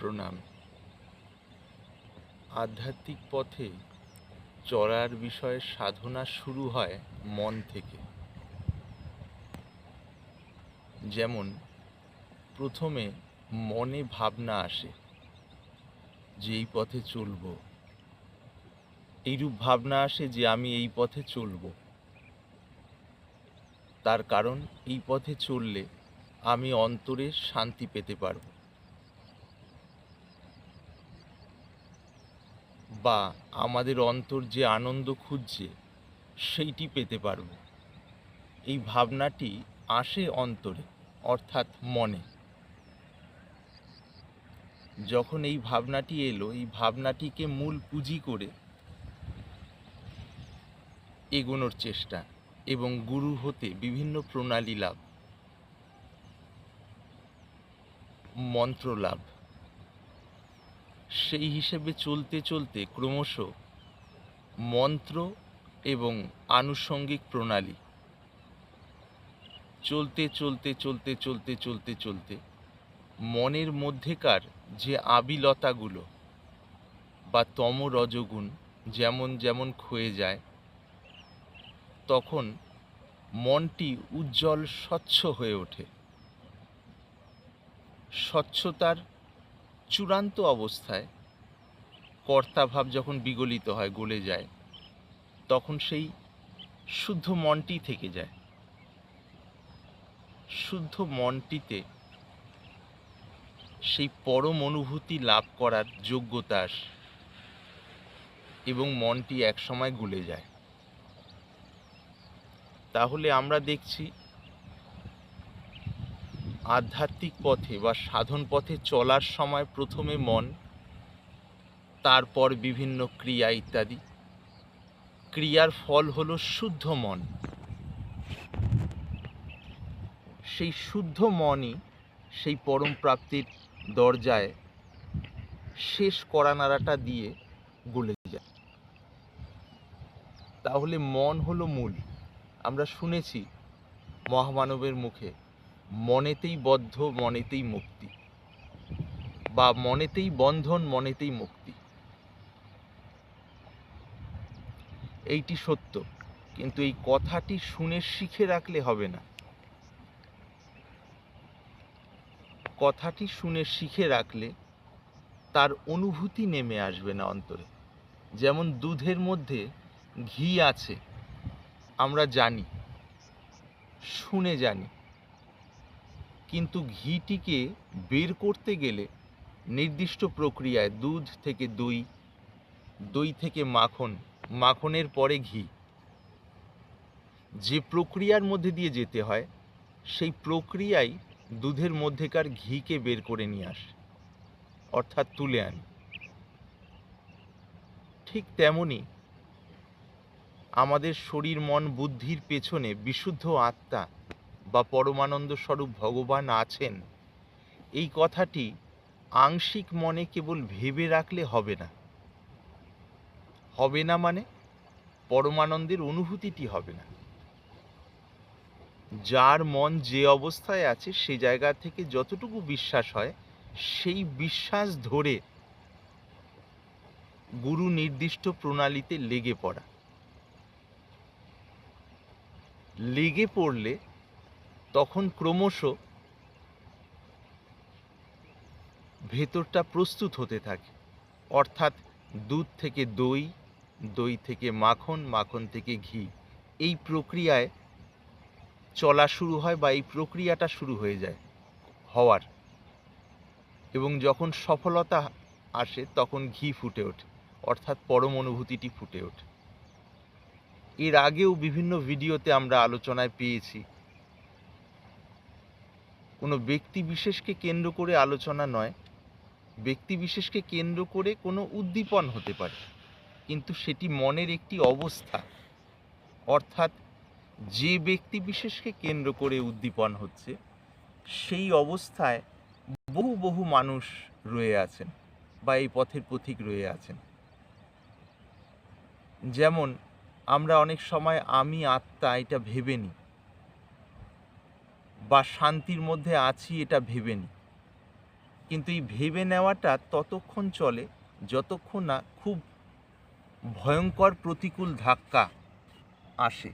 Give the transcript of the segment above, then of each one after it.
প্রণাম। আধ্যাত্মিক পথে চড়ার বিষয়ে সাধনা শুরু হয় মন থেকে। যেমন, প্রথমে মনে ভাবনা আসে যে এই পথে চলব। এইরূপ ভাবনা আসে যে আমি এই পথে চলব। তার কারণ, এই পথে চললে আমি অন্তরে শান্তি পেতে পারব। বা আমাদের অন্তর যে আনন্দ খুঁজছে, সেইটি পেতে পারব। এই ভাবনাটি আসে অন্তরে, অর্থাৎ মনে। যখন এই ভাবনাটি এলো, এই ভাবনাটিকে মূল পুঁজি করে এগোনোর চেষ্টা এবং গুরু হতে বিভিন্ন প্রণালী লাভ, মন্ত্র লাভ সেই হিসেবে চলতে চলতে ক্রমশ মন্ত্র এবং আনুষঙ্গিক প্রণালী চলতে চলতে চলতে চলতে চলতে চলতে মনের মধ্যেকার যে আবিলতাগুলো বা তম রজগুণ যেমন যেমন ক্ষয়ে যায়, তখন মনটি উজ্জ্বল স্বচ্ছ হয়ে ওঠে। স্বচ্ছতার চূড়ান্ত অবস্থায় কর্তাভাব যখন বিগলিত হয়, গলে যায়, তখন সেই শুদ্ধ মনটি থেকে যায়। শুদ্ধ মনটিতে সেই পরম অনুভূতি লাভ করার যোগ্যতা এবং মনটি একসময় গলে যায়। তাহলে আমরা দেখছি আধ্যাত্মিক পথে বা সাধন পথে চলার সময় প্রথমে মন, তারপর বিভিন্ন ক্রিয়া ইত্যাদি। ক্রিয়ার ফল হলো শুদ্ধ মন। সেই শুদ্ধ মনই সেই পরম প্রাপ্তির দরজায় শেষ করা নাড়াটা দিয়ে গলে যায়। তাহলে মন হলো মূল। আমরা শুনেছি মহামানবের মুখে মনেতেই বদ্ধ, মনেতেই মুক্তি। বা মনেতেই বন্ধন, মনেতেই মুক্তি। এইটি সত্য, কিন্তু এই কথাটি শুনে শিখে রাখলে হবে না। কথাটি শুনে শিখে রাখলে তার অনুভূতি নেমে আসবে না অন্তরে। যেমন দুধের মধ্যে ঘি আছে, আমরা জানি, শুনে জানি। কিন্তু ঘিটিকে বের করতে গেলে নির্দিষ্ট প্রক্রিয়ায় দুধ থেকে দই দই থেকে মাখন, মাখনের পরে ঘি। যে প্রক্রিয়ার মধ্যে দিয়ে যেতে হয়, সেই প্রক্রিয়াই দুধের মধ্যেকার ঘিকে বের করে নিয়ে আসে, অর্থাৎ তুলে আনে। ঠিক তেমনি আমাদের শরীর, মন, বুদ্ধির পেছনে বিশুদ্ধ আত্মা বা পরমানন্দ স্বরূপ ভগবান আছেন, এই কথাটি আংশিক মনে কেবল ভেবে রাখলে হবে না। হবে না মানে পরমানন্দের অনুভূতিটি হবে না। যার মন যে অবস্থায় আছে, সে জায়গা থেকে যতটুকু বিশ্বাস হয়, সেই বিশ্বাস ধরে গুরু নির্দিষ্ট প্রণালীতে লেগে পড়া। লেগে পড়লে তখন ক্রমশ ভেতরটা প্রস্তুত হতে থাকে। অর্থাৎ দুধ থেকে দই দই থেকে মাখন মাখন থেকে ঘি। এই প্রক্রিয়ায় চলা শুরু হয় বা এই প্রক্রিয়াটা শুরু হয়ে যায় হওয়ার। এবং যখন সফলতা আসে, তখন ঘি ফুটে ওঠে। অর্থাৎ পরম অনুভূতিটি ফুটে ওঠে। এর আগেও বিভিন্ন ভিডিওতে আমরা আলোচনায় পেয়েছি কোনো ব্যক্তি বিশেষকে কেন্দ্র করে আলোচনা নয়। ব্যক্তি বিশেষকে কেন্দ্র করে কোনো উদ্দীপন হতে পারে, কিন্তু সেটি মনের একটি অবস্থা। অর্থাৎ যে ব্যক্তি বিশেষকে কেন্দ্র করে উদ্দীপন হচ্ছে, সেই অবস্থায় বহু বহু মানুষ রয়ে আছেন বা এই পথের পথিক রয়ে আছেন। যেমন আমরা অনেক সময় আমি, আত্মা, এটা ভেবে নিই। বা শান্তির মধ্যে আছি এটা ভেবে নিই কিন্তু এই ভেবে নেওয়াটা ততক্ষণ চলে যতক্ষণ না খুব ভয়ঙ্কর প্রতিকূল ধাক্কা আসে।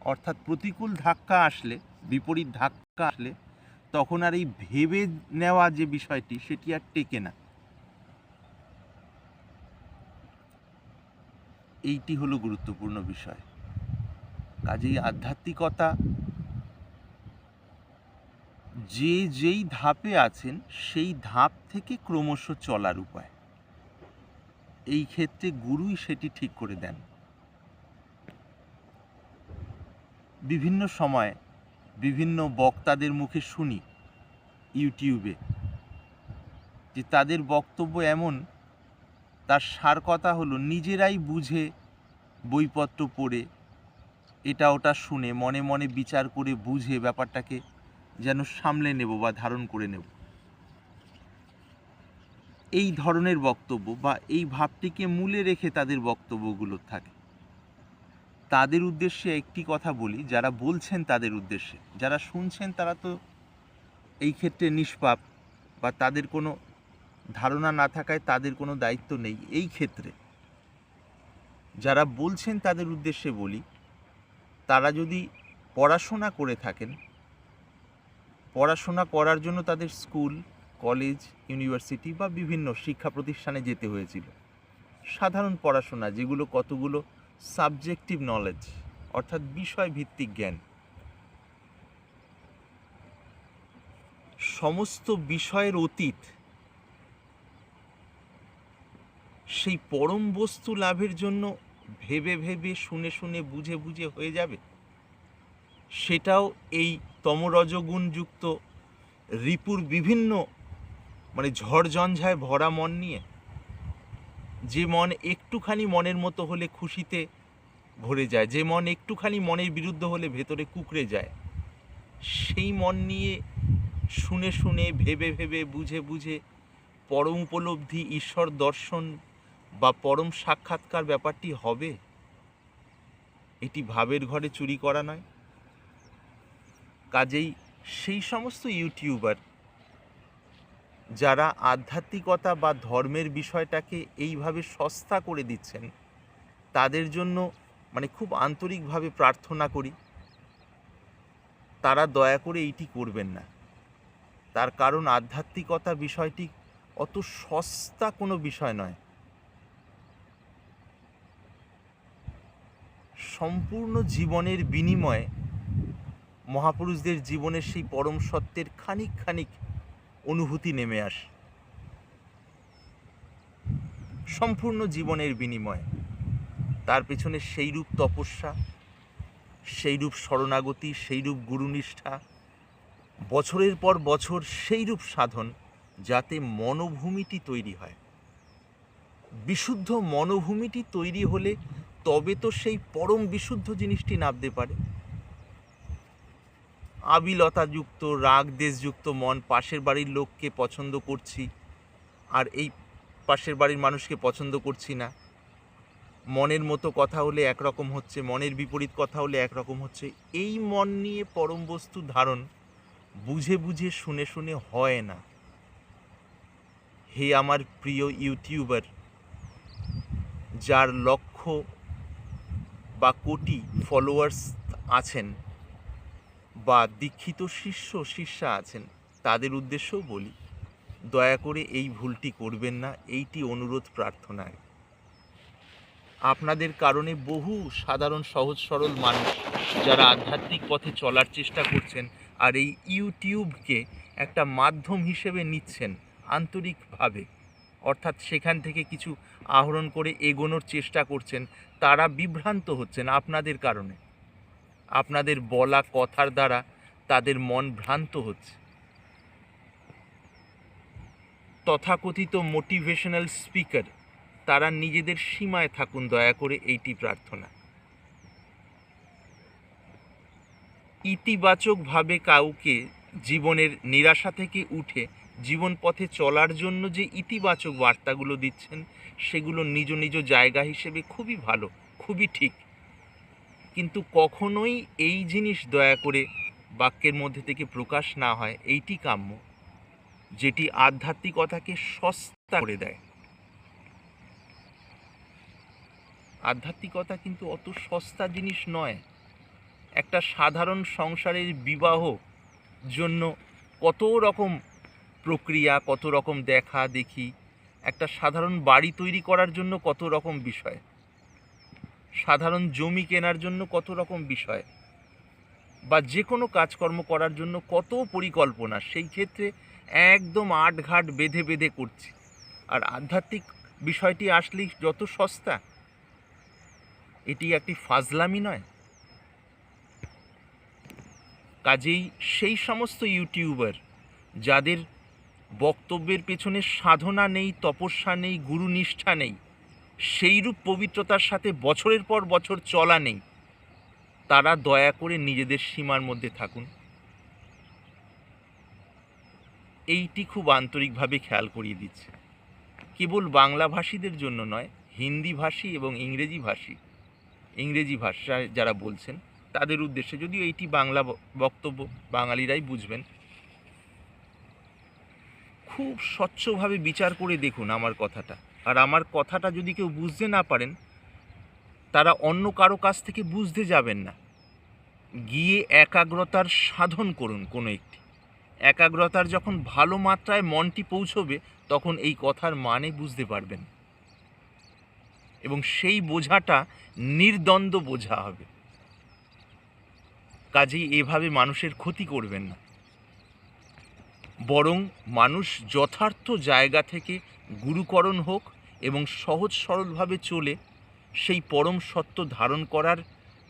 অর্থাৎ প্রতিকূল ধাক্কা আসলে, বিপরীত ধাক্কা আসলে তখন আর এই ভেবে নেওয়া যে বিষয়টি সেটি আর টেকে না। এইটি হলো গুরুত্বপূর্ণ বিষয়। কাজেই আধ্যাত্মিকতা যে যেই ধাপে আছেন, সেই ধাপ থেকে ক্রমশ চলার উপায়। এই ক্ষেত্রে গুরুই সেটি ঠিক করে দেন। বিভিন্ন সময় বিভিন্ন বক্তাদের মুখে শুনি ইউটিউবে যে তাদের বক্তব্য এমন, তার সার কথা হলো, নিজেরাই বুঝে বইপত্র পড়ে, এটা ওটা শুনে, মনে মনে বিচার করে বুঝে ব্যাপারটাকে যেন সামলে নেব বা ধারণ করে নেব। এই ধরনের বক্তব্য বা এই ভাবটিকে মূলে রেখে তাদের বক্তব্যগুলো থাকে। তাদের উদ্দেশ্যে একটি কথা বলি, যারা বলছেন তাদের উদ্দেশ্যে। যারা শুনছেন তারা তো এই ক্ষেত্রে নিষ্পাপ বা তাদের কোনো ধারণা না থাকায় তাদের কোনো দায়িত্ব নেই। এই ক্ষেত্রে যারা বলছেন তাদের উদ্দেশ্যে বলি, তারা যদি পড়াশোনা করে থাকেন পড়াশোনা করার জন্য তাদের স্কুল, কলেজ, ইউনিভার্সিটি বা বিভিন্ন শিক্ষা প্রতিষ্ঠানে যেতে হয়েছিল। সাধারণ পড়াশোনা, যেগুলো কতগুলো সাবজেক্টিভ নলেজ অর্থাৎ বিষয় ভিত্তিক জ্ঞান। সমস্ত বিষয়ের অতীত, সেই পরম বস্তু লাভের জন্য ভেবে ভেবে, শুনে শুনে, বুঝে বুঝে হয়ে যাবে? সেটাও এই তমরজগুণযুক্ত রিপুর বিভিন্ন মানে ঝড়ঝঞ্ঝায় ভরা মন নিয়ে, যে মন একটুখানি মনের মতো হলে খুশিতে ভরে যায়, যে মন একটুখানি মনের বিরুদ্ধ হলে ভেতরে কুকড়ে যায়, সেই মন নিয়ে শুনে শুনে, ভেবে ভেবে, বুঝে বুঝে পরম উপলব্ধি, ঈশ্বর দর্শন বা পরম সাক্ষাৎকার ব্যাপারটি হবে? এটি ভাবের ঘরে চুরি করা নয়। কাজেই সেই সমস্ত ইউটিউবার যারা আধ্যাত্মিকতা বা ধর্মের বিষয়টাকে এইভাবে সস্তা করে দিচ্ছেন, তাদের জন্য মানে খুব আন্তরিকভাবে প্রার্থনা করি, তারা দয়া করে এইটি করবেন না। তার কারণ আধ্যাত্মিকতা বিষয়টি অত সস্তা কোনো বিষয় নয়। সম্পূর্ণ জীবনের বিনিময়ে মহাপুরুষদের জীবনের সেই পরম সত্যের খানিক খানিক অনুভূতি নেমে আসে। সম্পূর্ণ জীবনের বিনিময়ে। তার পেছনে সেইরূপ তপস্যা, সেইরূপ শরণাগতি, সেইরূপ গুরুনিষ্ঠা, বছরের পর বছর সেইরূপ সাধন যাতে মনোভূমিটি তৈরি হয়। বিশুদ্ধ মনোভূমিটি তৈরি হলে তবে তো সেই পরম বিশুদ্ধ জিনিসটি নামতে পারে। আবিলতাযুক্ত রাগ দেশযুক্ত মন পাশের বাড়ির লোককে পছন্দ করছি আর এই পাশের বাড়ির মানুষকে পছন্দ করছি না। মনের মতো কথা হলে একরকম হচ্ছে, মনের বিপরীত কথা হলে একরকম হচ্ছে। এই মন নিয়ে পরম বস্তু ধারণ বুঝে বুঝে শুনে শুনে হয় না। হে আমার প্রিয় ইউটিউবার, যার লক্ষ্য বা কোটি ফলোয়ার্স আছেন বা দীক্ষিত শিষ্য শিষ্যা আছেন, তাদের উদ্দেশ্যও বলি। দয়া করে এই ভুলটি করবেন না, এইটি অনুরোধ প্রার্থনায়। আপনাদের কারণে বহু সাধারণ, সহজ, সরল মানুষ যারা আধ্যাত্মিক পথে চলার চেষ্টা করছেন আর এই ইউটিউবকে একটা মাধ্যম হিসেবে নিচ্ছেন আন্তরিকভাবে, অর্থাৎ সেখান থেকে কিছু আহরণ করে এগোনোর চেষ্টা করছেন, তারা বিভ্রান্ত হচ্ছেন আপনাদের কারণে। আপনাদের বলা কথার দ্বারা তাদের মন ভ্রান্ত হচ্ছে। তথাকথিত মোটিভেশনাল স্পিকার, তারা নিজেদের সীমায় থাকুন দয়া করে এইটি প্রার্থনা। ইতিবাচকভাবে কাউকে জীবনের নিরাশা থেকে উঠে জীবন পথে চলার জন্য যে ইতিবাচক বার্তাগুলো দিচ্ছেন, সেগুলো নিজ নিজ জায়গা হিসেবে খুবই ভালো, খুবই ঠিক। কিন্তু কখনোই এই জিনিস দয়া করে বাক্যের মধ্যে থেকে প্রকাশ না হয়, এইটি কাম্য, যেটি আধ্যাত্মিকতাকে সস্তা করে দেয়। আধ্যাত্মিকতা কিন্তু অত সস্তা জিনিস নয়। একটা সাধারণ সংসারের বিবাহ জন্য কত রকম প্রক্রিয়া, কত রকম দেখা দেখি, একটা সাধারণ বাড়ি তৈরি করার জন্য কত রকম বিষয়। সাধারণ জমি কেনার জন্য কত রকম বিষয়? বা যে কোনো কাজকর্ম করার জন্য কত পরিকল্পনা? সেই ক্ষেত্রে একদম আটঘাট বেঁধে বেঁধে করছি। আর আধ্যাত্মিক বিষয়টি আসলেই যত সস্তা, এটি একটি ফাজলামি নয়। কাজেই সেই সমস্ত ইউটিউবার যাদের বক্তব্যের পেছনে সাধনা নেই, তপস্যা নেই, গুরুনিষ্ঠা নেই সেইরূপ পবিত্রতার সাথে বছরের পর বছর চলা নেই। তারা দয়া করে নিজেদের সীমার মধ্যে থাকুন। এইটি খুব আন্তরিকভাবে খেয়াল করিয়ে দিচ্ছে। কেবল বাংলা ভাষীদের জন্য নয়, হিন্দি ভাষী এবং ইংরেজি ভাষী, ইংরেজি ভাষায় যারা বলছেন, তাদের উদ্দেশ্যে যদিও এইটি বাংলা বক্তব্য, বাঙালিরাই বুঝবেন। খুব স্বচ্ছভাবে বিচার করে দেখুন আমার কথাটা। আর আমার কথাটা যদি কেউ বুঝতে না পারেন, তারা অন্য কারও কাছ থেকে বুঝতে যাবেন না। গিয়ে একাগ্রতার সাধন করুন কোনো একটি। একাগ্রতার যখন ভালো মাত্রায় মনটি পৌঁছবে, তখন এই কথার মানে বুঝতে পারবেন। এবং সেই বোঝাটা নির্দ্বন্দ্ব বোঝা হবে। কাজেই এভাবে মানুষের ক্ষতি করবেন না। বরং মানুষ যথার্থ জায়গা থেকে গুরুকরণ হোক এবং সহজ সরলভাবে চলে, সেই পরম সত্য ধারণ করার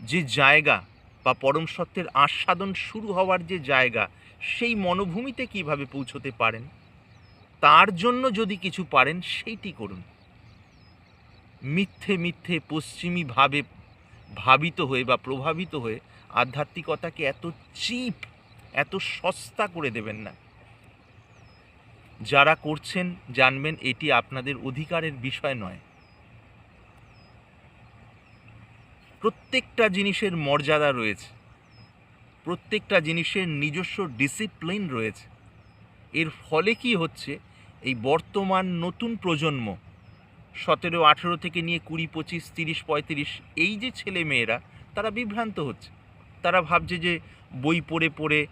যে জায়গা বা পরম সত্যের আস্বাদন শুরু হওয়ার যে জায়গা, সেই মনোভূমিতে কীভাবে পৌঁছতে পারেন? তার জন্য যদি কিছু পারেন, সেইটি করুন। মিথ্যে মিথ্যে, পশ্চিমী ভাবে ভাবিত হয়ে বা প্রভাবিত হয়ে আধ্যাত্মিকতাকে এত চিপ, এত সস্তা করে দেবেন না। যারা করছেন, জানবেন এটি আপনাদের অধিকারের বিষয় নয়। প্রত্যেকটা জিনিসের মর্যাদা রয়েছে। প্রত্যেকটা জিনিসের নিজস্ব ডিসিপ্লিন রয়েছে। এর ফলে কি হচ্ছে, এই বর্তমান নতুন প্রজন্ম, সতেরো, আঠেরো থেকে নিয়ে কুড়ি, পঁচিশ, তিরিশ, পঁয়ত্রিশ, এই যে ছেলে মেয়েরা, তারা বিভ্রান্ত হচ্ছে। তারা ভাবছে যে বই পড়ে পড়ে,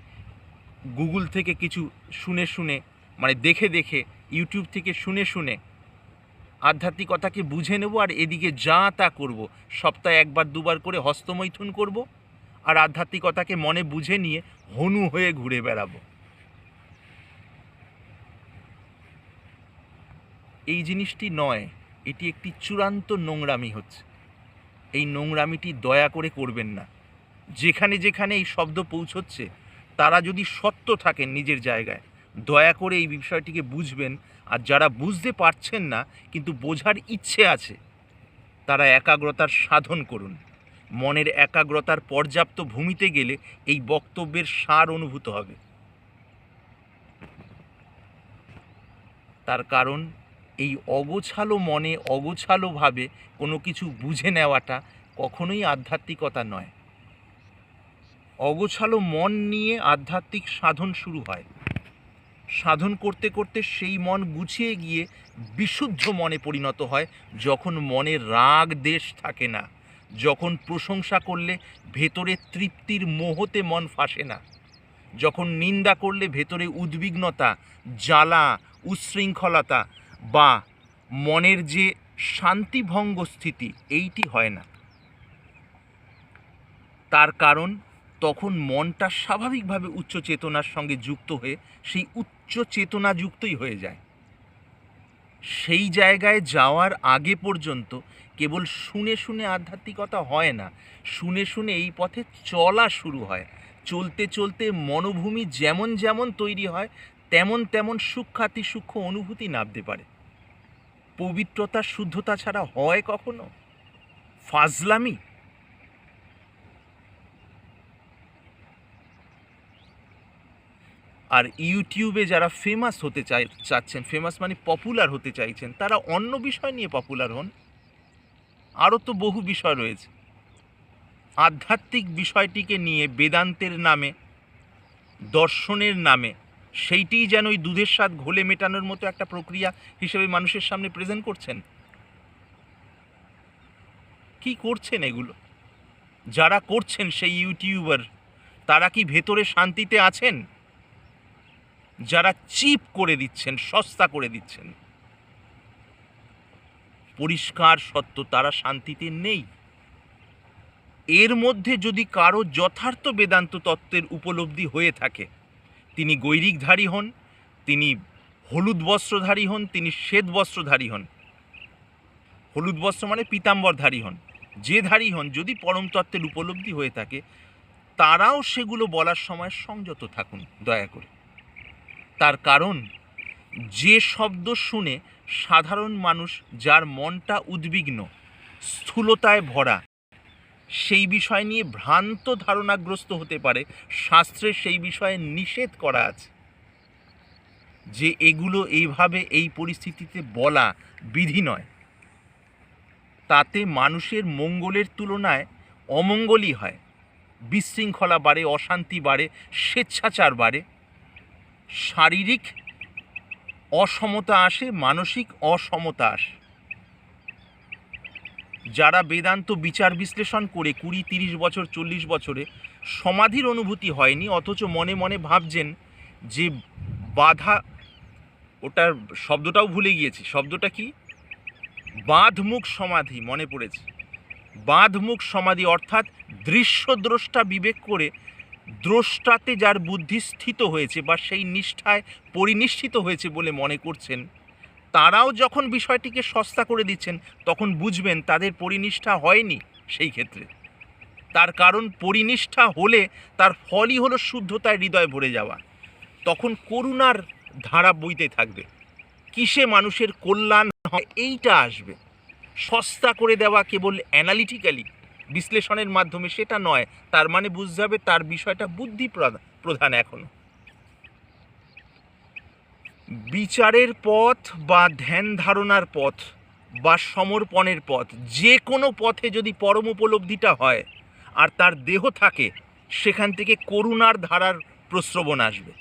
গুগল থেকে কিছু শুনে শুনে মানে দেখে দেখে ইউটিউব থেকে শুনে শুনে। আধ্যাত্মিকতাকে বুঝে নেব আর এদিকে যা তা করব? সপ্তাহে একবার দুবার করে হস্তমৈথুন করব? আর আধ্যাত্মিকতাকে মনে বুঝে নিয়ে হনু হয়ে ঘুরে বেড়াবো। এই জিনিসটি নয়, এটি একটি চূড়ান্ত নোংরামি হচ্ছে। এই নোংরামিটি দয়া করে করবেন না। যেখানে যেখানে এই শব্দ পৌঁছচ্ছে, তারা যদি সত্য থাকেন নিজের জায়গায় দয়া করে এই বিষয়টিকে বুঝবেন। আর যারা বুঝতে পারছেন না, কিন্তু বোঝার ইচ্ছে আছে, তারা একাগ্রতার সাধন করুন। মনের একাগ্রতার পর্যাপ্ত ভূমিতে গেলে এই বক্তব্যের সার অনুভূত হবে। তার কারণ, এই অগোছালো মনে অগোছালোভাবে কোনো কিছু বুঝে নেওয়াটা কখনোই আধ্যাত্মিকতা নয়। অগোছালো মন নিয়ে আধ্যাত্মিক সাধন শুরু হয়। সাধন করতে করতে সেই মন গুছিয়ে গিয়ে বিশুদ্ধ মনে পরিণত হয়, যখন মনে রাগ দেশ থাকে না, যখন প্রশংসা করলে ভেতরে তৃপ্তির মোহতে মন ফাঁসে না, যখন নিন্দা করলে ভেতরে উদ্বিগ্নতা, জ্বালা, উচ্ছৃঙ্খলতা বা মনের যে শান্তিভঙ্গ স্থিতি, এইটি হয় না। তার কারণ তখন মনটা স্বাভাবিকভাবে উচ্চ চেতনার সঙ্গে যুক্ত হয়ে সেই উচ্চ চেতনাযুক্তই হয়ে যায়। সেই জায়গায় যাওয়ার আগে পর্যন্ত কেবল শুনে শুনে আধ্যাত্মিকতা হয় না, শুনে শুনে এই পথে চলা শুরু হয়। চলতে চলতে মনোভূমি যেমন যেমন তৈরি হয়, তেমন তেমন সূক্ষাতি সূক্ষ্ম অনুভূতি নামতে পারে। পবিত্রতা, শুদ্ধতা ছাড়া হয় কখনো? ফাজলামি? আর ইউটিউবে যারা ফেমাস হতে চাই, চাচ্ছেন ফেমাস মানে পপুলার হতে চাইছেন, তারা অন্য বিষয় নিয়ে পপুলার হন। আরও তো বহু বিষয় রয়েছে। আধ্যাত্মিক বিষয়টিকে নিয়ে বেদান্তের নামে, দর্শনের নামে, সেইটিই যেন ওই দুধের স্বাদ ঘোলে মেটানোর মতো একটা প্রক্রিয়া হিসেবে মানুষের সামনে প্রেজেন্ট করছেন। কি করছেন এগুলো? যারা করছেন সেই ইউটিউবার, তারা কি ভেতরে শান্তিতে আছেন? যারা চিপ করে দিচ্ছেন, সস্তা করে দিচ্ছেন। পরিষ্কার, সত্য, তারা শান্তিতে নেই। এর মধ্যে যদি কারও যথার্থ বেদান্ত তত্ত্বের উপলব্ধি হয়ে থাকে, তিনি গৈরিকধারী হন, তিনি হলুদ বস্ত্রধারী হন, তিনি শ্বেত বস্ত্রধারী হন। হলুদ বস্ত্র মানে পীতাম্বরধারী হন। যে ধারী হন, যদি পরম তত্ত্বের উপলব্ধি হয়ে থাকে, তারাও সেগুলো বলার সময় সংযত থাকুন, দয়া করে। তার কারণ, যে শব্দ শুনে সাধারণ মানুষ যার মনটা উদ্বিগ্ন, স্থূলতায় ভরা, সেই বিষয় নিয়ে ভ্রান্ত ধারণাগ্রস্ত হতে পারে, শাস্ত্রে সেই বিষয়ে নিষেধ করা আছে। যে এগুলো এইভাবে এই পরিস্থিতিতে বলা বিধি নয়, তাতে মানুষের মঙ্গলের তুলনায় অমঙ্গলই হয়, বিশৃঙ্খলা বাড়ে, অশান্তি বাড়ে, স্বেচ্ছাচার বাড়ে। শারীরিক অসমতা আসে, মানসিক অসমতা আসে। যারা বেদান্ত বিচার বিশ্লেষণ করে কুড়ি, তিরিশ বছর, চল্লিশ বছরে সমাধির অনুভূতি হয়নি, অথচ মনে মনে ভাবছেন যে বাধা, ওটার শব্দটাও ভুলে গিয়েছি, শব্দটা কি? বাঁধমুখ সমাধি মনে পড়েছে। বাঁধমুখ সমাধি অর্থাৎ দৃশ্যদ্রষ্টা বিবেক করে দ্রষ্টাতে যার বুদ্ধি স্থিত হয়েছে বা সেই নিষ্ঠায় পরিনিষ্ঠিত হয়েছে বলে মনে করছেন, তারাও যখন বিষয়টিকে সস্তা করে দিচ্ছেন, তখন বুঝবেন তাদের পরিনিষ্ঠা হয়নি সেই ক্ষেত্রে। তার কারণ পরিনিষ্ঠা হলে তার ফলই হলো শুদ্ধতায় হৃদয় ভরে যাওয়া। তখন করুণার ধারা বইতে থাকবে। কিসে মানুষের কল্যাণ হয় এইটা আসবে। সস্তা করে দেওয়া কেবল অ্যানালিটিক্যালি বিশ্লেষণের মাধ্যমে সেটা নয়, তার মানে বুঝতে হবে তার বিষয়টা বুদ্ধি প্রধা- প্রধান এখনও। বিচারের পথ বা ধ্যান ধারণার পথ বা সমর্পণের পথ, যে কোনো পথে যদি পরম উপলব্ধিটা হয় আর তার দেহ থাকে, সেখান থেকে করুণার ধারার প্রশ্রবণ আসবে।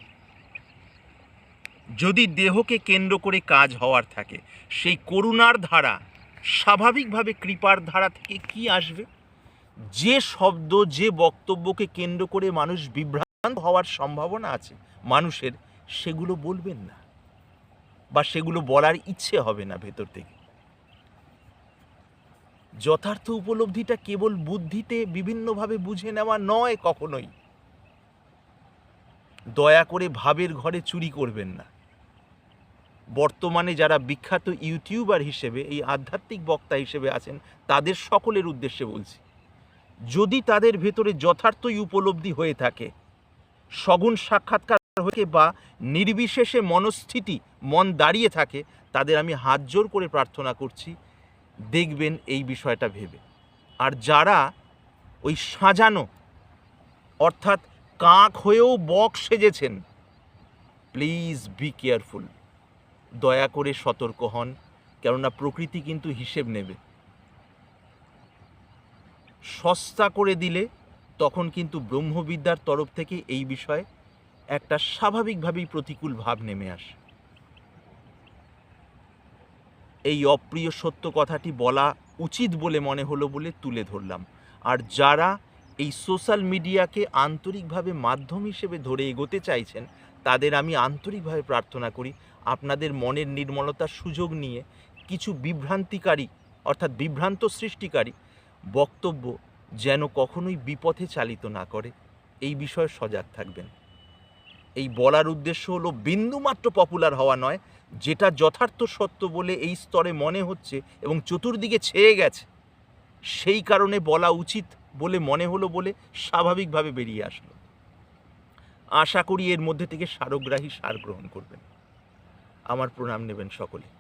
যদি দেহকে কেন্দ্র করে কাজ হওয়ার থাকে, সেই করুণার ধারা, স্বাভাবিকভাবে কৃপার ধারা থেকে কি আসবে? যে শব্দ, যে বক্তব্যকে কেন্দ্র করে মানুষ বিভ্রান্ত হওয়ার সম্ভাবনা আছে, মানুষের সেগুলো বলবেন না বা সেগুলো বলার ইচ্ছে হবে না ভেতর থেকে। যথার্থ উপলব্ধিটা কেবল বুদ্ধিতে বিভিন্নভাবে বুঝে নেওয়া নয় কখনোই। দয়া করে ভাবের ঘরে চুরি করবেন না। বর্তমানে যারা বিখ্যাত ইউটিউবার হিসেবে, এই আধ্যাত্মিক বক্তা হিসেবে আছেন, তাদের সকলের উদ্দেশ্যে বলছি যদি তাদের ভেতরে যথার্থই উপলব্ধি হয়ে থাকে, সগুণ সাক্ষাৎকার হয়ে বা নির্বিশেষে মনস্থিতি, মন দাঁড়িয়ে থাকে, তাদের আমি হাত জোর করে প্রার্থনা করছি, দেখবেন এই বিষয়টা ভেবে। আর যারা ওই সাজানো, অর্থাৎ কাক হয়েও বক সেজেছেন প্লিজ বি কেয়ারফুল দয়া করে সতর্ক হন, কেননা প্রকৃতি কিন্তু হিসেব নেবে। সস্তা করে দিলে তখন কিন্তু ব্রহ্মবিদ্যার তরফ থেকে এই বিষয়ে একটা স্বাভাবিকভাবেই প্রতিকূল ভাব নেমে আসে। এই অপ্রিয় সত্য কথাটি বলা উচিত বলে মনে হলো বলে তুলে ধরলাম। আর যারা এই সোশ্যাল মিডিয়াকে আন্তরিকভাবে মাধ্যম হিসেবে ধরে এগোতে চাইছেন, তাদের আমি আন্তরিকভাবে প্রার্থনা করি আপনাদের মনের নির্মলতার সুযোগ নিয়ে কিছু বিভ্রান্তিকারী, অর্থাৎ বিভ্রান্ত সৃষ্টিকারী বক্তব্য যেন কখনোই বিপথে চালিত না করে। এই বিষয়ে সজাগ থাকবেন। এই বলার উদ্দেশ্য হলো বিন্দুমাত্র পপুলার হওয়া নয়, যেটা যথার্থ সত্য বলে এই স্তরে মনে হচ্ছে এবং চতুর্দিকে ছেয়ে গেছে। সেই কারণে বলা উচিত বলে মনে হলো বলে স্বাভাবিকভাবে বেরিয়ে আসলো। আশা করি এর মধ্যে থেকে সারগ্রাহী সার গ্রহণ করবেন। আমার প্রণাম নেবেন সকলে।